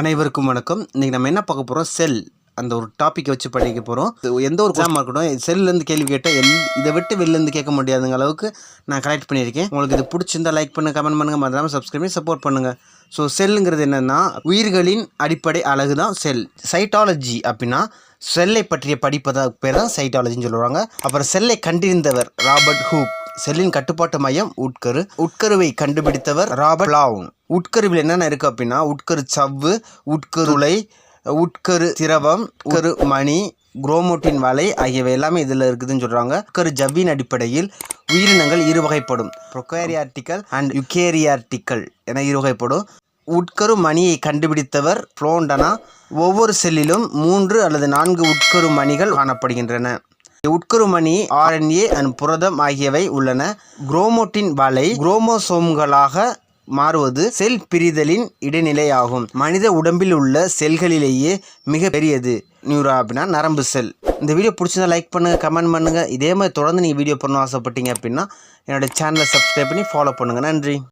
அனைவருக்கும் வணக்கம். இன்றைக்கி நம்ம என்ன பார்க்க போகிறோம் செல். அந்த ஒரு டாப்பிக்கை வச்சு படிக்க போகிறோம் எந்த ஒரு எக்ஸாமாக இருக்கட்டும் செல்லேருந்து கேள்வி கேட்டால் எல் இதை விட்டு வெளிலேருந்து கேட்க முடியாதுங்க அளவுக்கு நான் கலெக்ட் பண்ணியிருக்கேன். உங்களுக்கு இது பிடிச்சிருந்தா லைக் பண்ணுங்கள் கமெண்ட் பண்ணுங்கள் மறந்துடாமல் சப்ஸ்கிரைப் பண்ணி சப்போர்ட் பண்ணுங்கள் ஸோ செல்லுங்கிறது என்னென்னா உயிர்களின் அடிப்படை அழகு தான் செல். சைட்டாலஜி அப்படின்னா செல்லை பற்றிய படிப்பதாக பேர் தான் சைட்டாலஜின்னு சொல்லுவாங்க. அப்புறம் செல்லை கண்டிருந்தவர் ராபர்ட் ஹூப். செல்லின் கட்டுப்பாட்டு மையம் உட்கரு. உட்கருவை கண்டுபிடித்தவர் ராபர்ட் லாவுன் உட்கருவில் என்னென்ன இருக்குது அப்படின்னா உட்கரு சவ்வு உட்கருளை உட்கரு திரவம் உட்கரு மணி குரோமோட்டின் வலை ஆகியவை எல்லாமே இதில் இருக்குதுன்னு சொல்கிறாங்க உட்கரு ஜவ்வின் அடிப்படையில் உயிரினங்கள் இரு வகைப்படும் ப்ரொக்கேரியார்டிக்கல் அண்ட் யுகேரியாட்டிக்கல் என இரு வகைப்படும் உட்கரு மணியை கண்டுபிடித்தவர் புளோண்டனா. ஒவ்வொரு செல்லிலும் மூன்று அல்லது நான்கு உட்கரு மணிகள் காணப்படுகின்றன. உட்குருமணி ஆர்என்ஏ அண்ட் புரதம் ஆகியவை உள்ளன. குரோமோட்டின் வலை குரோமோசோம்களாக மாறுவது செல் பிரிதலின் இடைநிலையாகும். மனித உடம்பில் உள்ள செல்களிலேயே மிக பெரியது. நியூரா அப்படின்னா நரம்பு செல். இந்த வீடியோ பிடிச்சிருந்தா லைக் பண்ணுங்கள் கமெண்ட் பண்ணுங்கள் இதே மாதிரி தொடர்ந்து நீங்கள் வீடியோ பண்ண ஆசைப்பட்டீங்க அப்படின்னா என்னோட சேனலை சப்ஸ்கிரைப் பண்ணி ஃபாலோ பண்ணுங்கள் நன்றி.